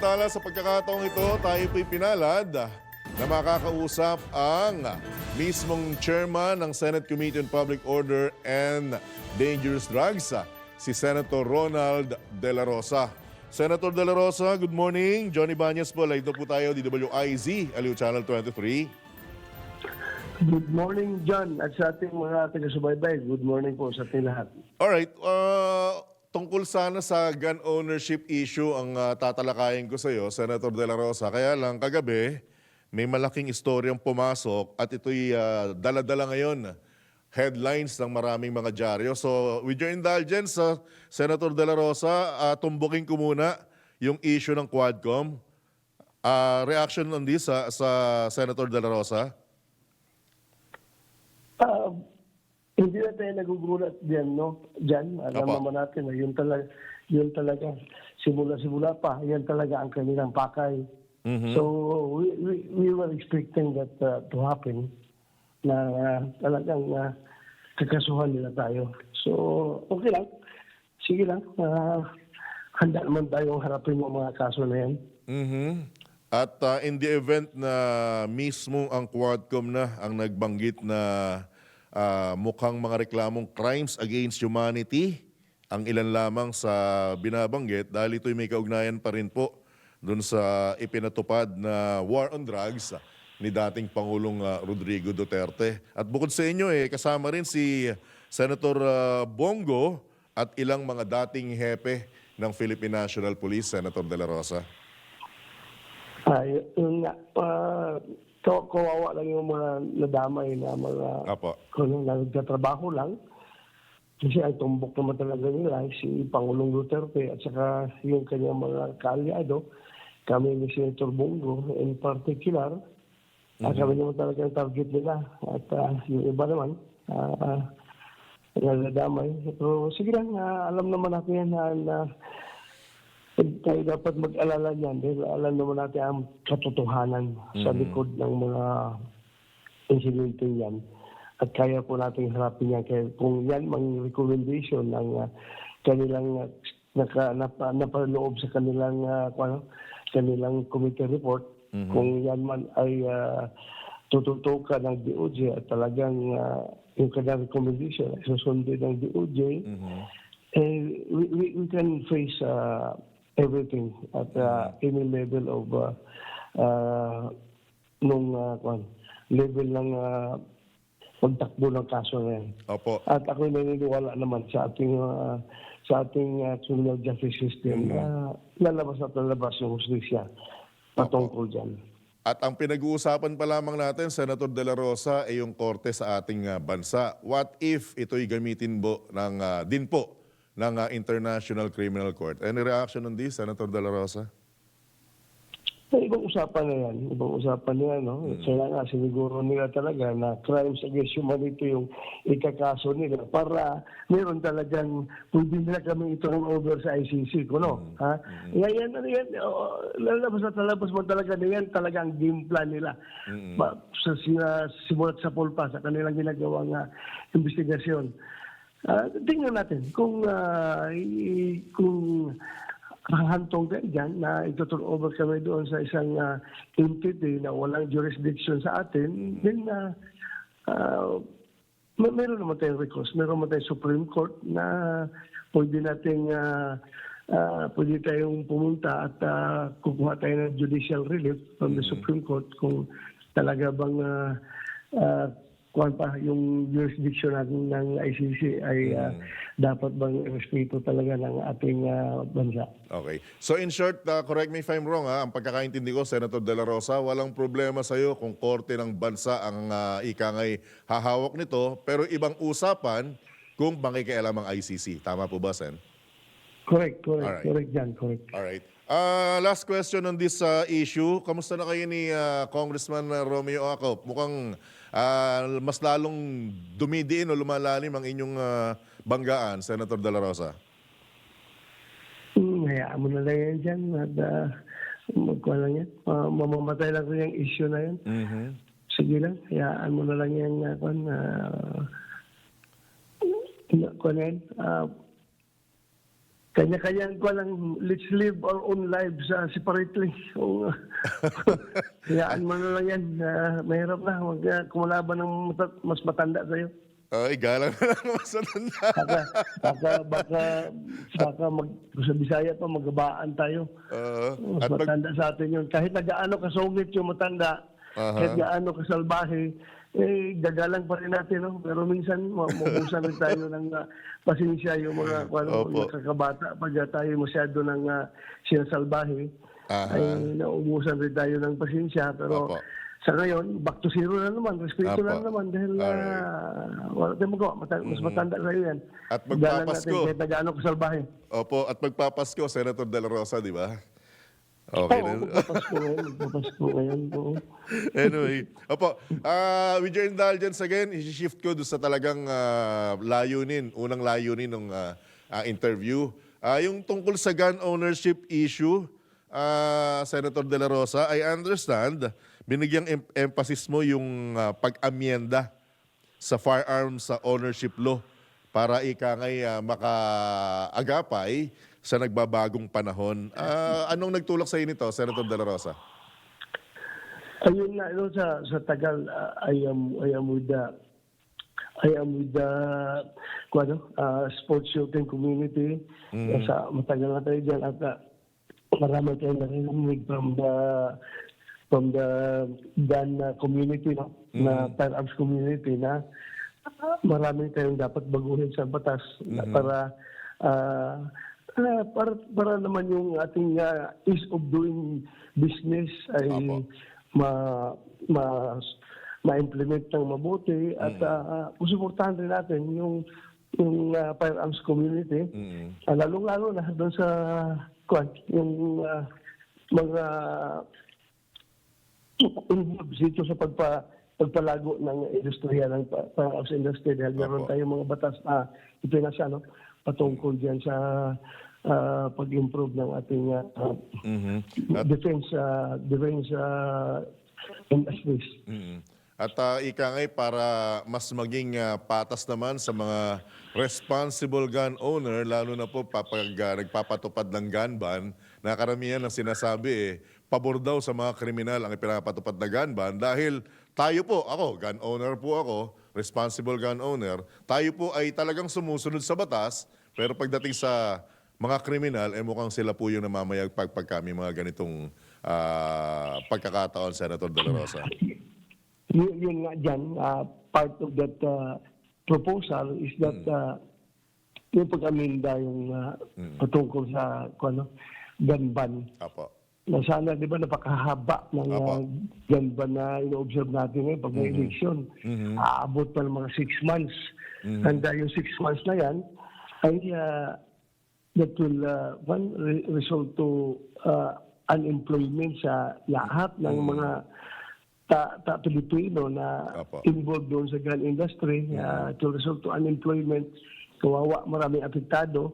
Samantala, sa pagkakataong ito, tayo po'y pinalad na makakausap ang mismong chairman ng Senate Committee on Public Order and Dangerous Drugs, si Senator Ronald De La Rosa. Senator De La Rosa, good morning. Johnny Banyas po, live na po tayo, DWIZ, Aliw Channel 23. Good morning, John, at sa ating mga taga-subaybay. Good morning po sa ating lahat. Alright, uh, tungkol sana sa gun ownership issue ang uh, tatalakayin ko sa iyo, Senator De La Rosa. Kaya lang, kagabi, may malaking istoryang pumasok at ito'y uh, dala-dala ngayon headlines ng maraming mga dyaryo. So, with your indulgence, uh, Senator De La Rosa, uh, tumbukin ko muna yung issue ng Quadcom. Uh, reaction on this uh, sa Senator De La Rosa? Ah, hindi na tayo nagugulat diyan, no? Diyan, alam Apo. naman natin na yun talaga, yun talaga, simula-simula pa, yan talaga ang kanilang pakay. So, we, we, we were expecting that uh, to happen na uh, talagang uh, kakasuhan nila tayo. So, okay lang. Sige lang. Uh, handa naman tayong harapin yung mga kaso na yan. Mhm. At uh, in the event na mismo ang Quadcom na ang nagbanggit na uh, mukhang mga reklamong crimes against humanity, ang ilan lamang sa binabanggit dahil ito'y may kaugnayan pa rin po dun sa ipinatupad na war on drugs ni dating Pangulong uh, Rodrigo Duterte. At bukod sa inyo, eh, kasama rin si Senator uh, Bongo at ilang mga dating hepe ng Philippine National Police, Senator De La Rosa. Ay. Uh, kaw- kawawa lang yung mga nadamay na mga Apo. kung ano, nagtatrabaho lang. Kasi ang tumbok naman talaga nila si Pangulong Duterte at saka yung kanyang mga kaalyado, kami ni Senator Bongo in particular, at kami naman talaga ang target nila. At ah, yung iba naman, uh, nadamay. Pero sige lang, ah, alam naman natin yan na, na tayo dapat mag-alala niyan dahil alam naman natin ang katotohanan sa likod ng mga insidente yan. At kaya po natin harapin yan. Kaya kung yan mang recommendation ng ah, kanilang uh, naka, napa, napaloob sa kanilang uh, ano, kanilang committee report, kung yan man ay uh, tututukan ng DOJ at talagang ah, yung kanilang recommendation ay susundin ng DOJ, eh, we, we, we can face uh, everything at uh, any level of uh, uh, nung uh, kwan, level ng uh, pagtakbo ng kaso na yan. Opo. At ako naniniwala naman sa ating uh, sa ating uh, criminal justice system na lalabas at lalabas yung hustisya patungkol dyan. At ang pinag-uusapan pa lamang natin, Senator De La Rosa, ay yung korte sa ating ah, bansa. What if ito'y gamitin po ng, ah, din po ng ah, International Criminal Court? Any reaction on this, Senator De La Rosa? Eh, ibang usapan na yan. Ibang usapan na yan. No? Kaya nga, siniguro nila talaga na crimes against humanity yung ikakaso nila para meron talagang pwede nila kami iturn over sa ICC. Kuno, ha? Yan, yan, ano yan, oh, lalabas at lalabas mo talaga na yan talagang game plan nila. Ba, sa, sa, simulat sa pulpa sa kanilang ginagawang uh, investigasyon. Ah, tingnan natin kung i- kung hahantong ka dyan na ituturn over kami doon sa isang ah, entity na walang jurisdiction sa atin, then uh, may, meron naman tayong recourse. Meron naman tayong Supreme Court na pwede nating ah, ah, pwede tayong pumunta at ah, kukuha tayo ng judicial relief from the Supreme Court kung talaga bang uh, kuhan pa yung jurisdiction natin ng ICC ay ah, dapat bang respeto talaga ng ating ah, bansa. Okay. So in short, ah, correct me if I'm wrong, ha? ang pagkakaintindi ko, Senator De La Rosa, walang problema sa iyo kung korte ng bansa ang uh, ikangay hahawak nito, pero ibang usapan kung makikialam ang ICC. Tama po ba, Sen? Correct, correct, Alright. correct dyan, correct. Alright. Uh, last question on this uh, issue. Kamusta na kayo ni uh, Congressman uh, Romeo Acop? Mukhang uh, mas lalong dumidiin o lumalalim ang inyong uh, banggaan, Senator De La Rosa. Hmm, hayaan mo na lang yan dyan at uh, magkuha lang yan. Ah, mamamatay lang rin yung issue na yan. Mhm. Sige lang, hayaan mo na lang yan. Uh, uh, kung yan, ah, kanya-kanya ko lang, let's live our own lives uh, separately. So, hayaan mo na lang yan. Uh, mahirap na. Huwag uh, kumalaban ng mas matanda sa'yo. Ay, galang na lang mas matanda. Baka, baka, baka, baka mag, sa Bisaya pa, magabaan tayo. Oo. Mas matanda sa atin yun. Kahit na gaano kasungit yung matanda, Aha. kahit gaano kasalbahe, eh, gagalang pa rin natin. No? Pero minsan, ma- maubusan rin tayo ng uh, pasensya yung mga ano, Opo. nakakabata. Pag uh, tayo masyado ng uh, sinasalbahe, Aha. ay naubusan rin tayo ng pasensya. Pero Opo. sa ngayon, back to zero na naman. Respeto Opo. na naman dahil uh, wala tayong magawa. Mata- Mas matanda sa'yo yan. At Galang magpapasko. natin kahit na gaano kasalbahe. Opo, at magpapasko, Senator De La Rosa, di ba? Okay Oo, ngayon. Anyway, opo, uh, with your indulgence again, i-shift ko doon sa talagang ah, layunin, unang layunin ng ah, ah, interview. Ah, yung tungkol sa gun ownership issue, ah, Senator De La Rosa, I understand, binigyang em- emphasis mo yung ah, pag-amyenda sa firearms sa ownership law para ika ngay ah, makaagapay sa nagbabagong panahon. Ah, anong nagtulak sa nito, Senator De La Rosa? Ayun na, ano, sa, sa tagal, uh, I am, I am with the, I am with the, ano, uh, sports shooting community. Sa matagal na tayo dyan at uh, marami tayong narinig from the, from the gun uh, community, no? na firearms community na uh, marami tayong dapat baguhin sa batas na para uh, uh, para para naman yung ating uh, ease of doing business ay Apo. ma ma ma-implement ng mabuti at uh, susuportahan rin natin yung yung uh, firearms community Mm. uh, lalong-lalo na doon sa kwan, yung uh, mga involved dito sa pagpa pagpalago ng industriya ng firearms industry dahil meron tayong mga batas na ipinasa no patungkol diyan sa uh, pag-improve ng ating uh, Mhm. defense uh, defense uh, industries. Mm. At uh, ika ngay para mas maging ah, patas naman sa mga responsible gun owner, lalo na po papag ah, nagpapatupad ng gun ban, na karamihan ang sinasabi eh, pabor daw sa mga kriminal ang ipinapatupad na gun ban dahil tayo po, ako, gun owner po ako, responsible gun owner, tayo po ay talagang sumusunod sa batas, pero pagdating sa mga kriminal, eh mukhang sila po yung namamayagpag pag kami mga ganitong ah, pagkakataon, Senator De La Rosa. Yun, yun nga dyan, uh, part of that uh, proposal is that Hmm. uh, yung pag-aminda yung uh, patungkol sa kung ano, gun ban. Apo. Na sana, di ba, napakahaba ng Apo. uh, gun ban na ino-observe natin ngayon pag may election. Aabot pa ng mga six months. And uh, yung six months na yan, ay uh, that will uh, one, re- result to uh, unemployment sa lahat ng mga ta, ta Pilipino na Apo. involved doon sa gun industry. Uh, to result to unemployment, kawawa, maraming apektado.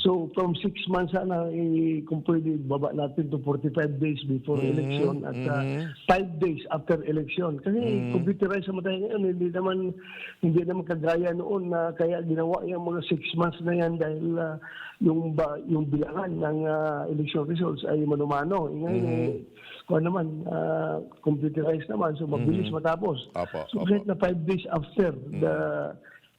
So from six months sana, eh, kung pwede, baba natin to 45 days before election at uh, five days after election. Kasi computerized sa tayo ngayon, hindi naman, hindi naman kagaya noon na kaya ginawa yung mga six months na yan dahil uh, yung, ba, yung bilangan ng uh, election results ay manumano. Eh, Ngayon, eh, kung ano naman, uh, computerized naman, so mabilis matapos. Apo, So apo. kahit na five days after the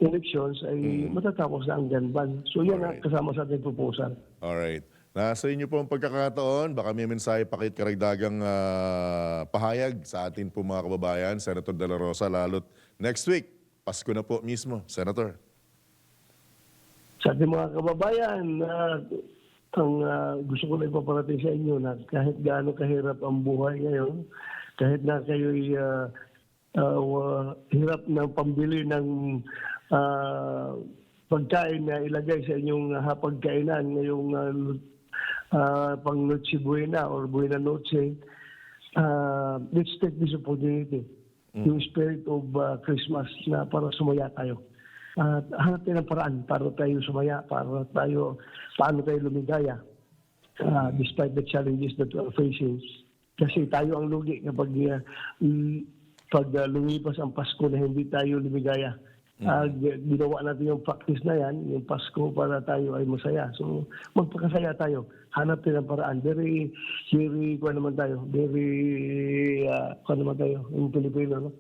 elections ay matatapos na ang gun ban. So yan ang Alright. kasama sa ating proposal. Alright. Nasa inyo po ang pagkakataon. Baka may mensahe pakit karagdagang ah, pahayag sa atin po mga kababayan, Senator De La Rosa, lalo't next week, Pasko na po mismo, Senator. Sa ating mga kababayan, uh, ang ah, gusto ko na ipaparating sa inyo na kahit gaano kahirap ang buhay ngayon, kahit na kayo'y ah, ah, wa- hirap ng pambili ng ah, pagkain na ilagay sa inyong hapagkainan ngayong uh, uh, pang Noche Buena or Buena Noche, uh, let's take this opportunity, yung spirit of uh, Christmas na para sumaya tayo. At hanap tayo ng paraan para tayo sumaya, para tayo, paano tayo lumigaya uh, despite the challenges that we are facing. Kasi tayo ang lugi kapag uh, mm, pag uh, lumipas ang Pasko na hindi tayo lumigaya. Ah, g- ginawa natin yung practice na yan, yung Pasko para tayo ay masaya. So, magpakasaya tayo. Hanap tayo ng paraan. Very, very, kuha naman tayo. Very, uh, kuha naman tayo, yung Pilipino, no?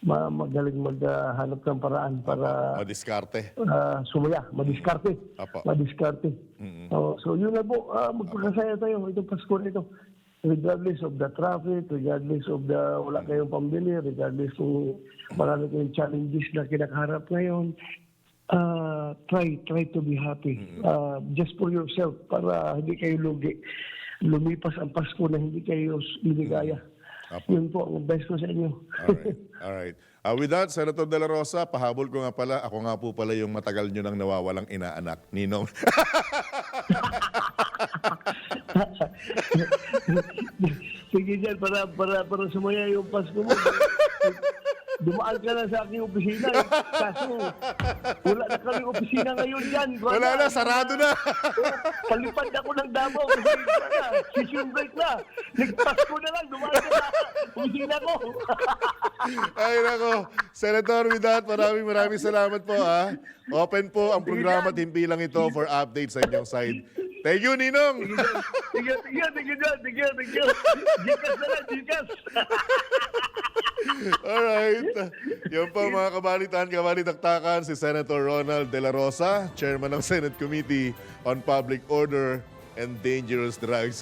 Ma magaling maghanap ng paraan para Madiskarte. ah, sumaya, madiskarte. Apo. Madiskarte. Oh, so yun na po, ah, magpakasaya tayo itong Pasko na ito. Regardless of the traffic, regardless of the wala kayong pambili, regardless kung marami kayong challenges na kinakaharap ngayon, ah, try, try to be happy. Ah, just for yourself, para hindi kayo lugi. Lumipas ang Pasko na hindi kayo liligaya. Apo. Yun po, ang best ko sa inyo. Alright. Alright. Uh, with that, Senator De La Rosa, pahabol ko nga pala, ako nga po pala yung matagal nyo nang nawawalang inaanak. Ninong. Sige dyan, para, para, para sumaya yung Pasko mo. Dumaan ka na sa aking opisina. eh. Kaso, wala na kami opisina ngayon dyan. Wala na, sarado na. Palipad ako ng Davao. Session break na. Nagpasko na lang, dumaan ka na opisina ko. Ay, nako. Senator, with that, maraming maraming salamat po. Ha? Open po ang programa at hindi lang ito for updates sa inyong side. Thank you, Ninong. Sige, sige, sige dyan, sige, sige. Gikas na lang, gikas. Alright. Yan po mga kabalitan, kabalitaktakan, si Senator Ronald De La Rosa, Chairman ng Senate Committee on Public Order and Dangerous Drugs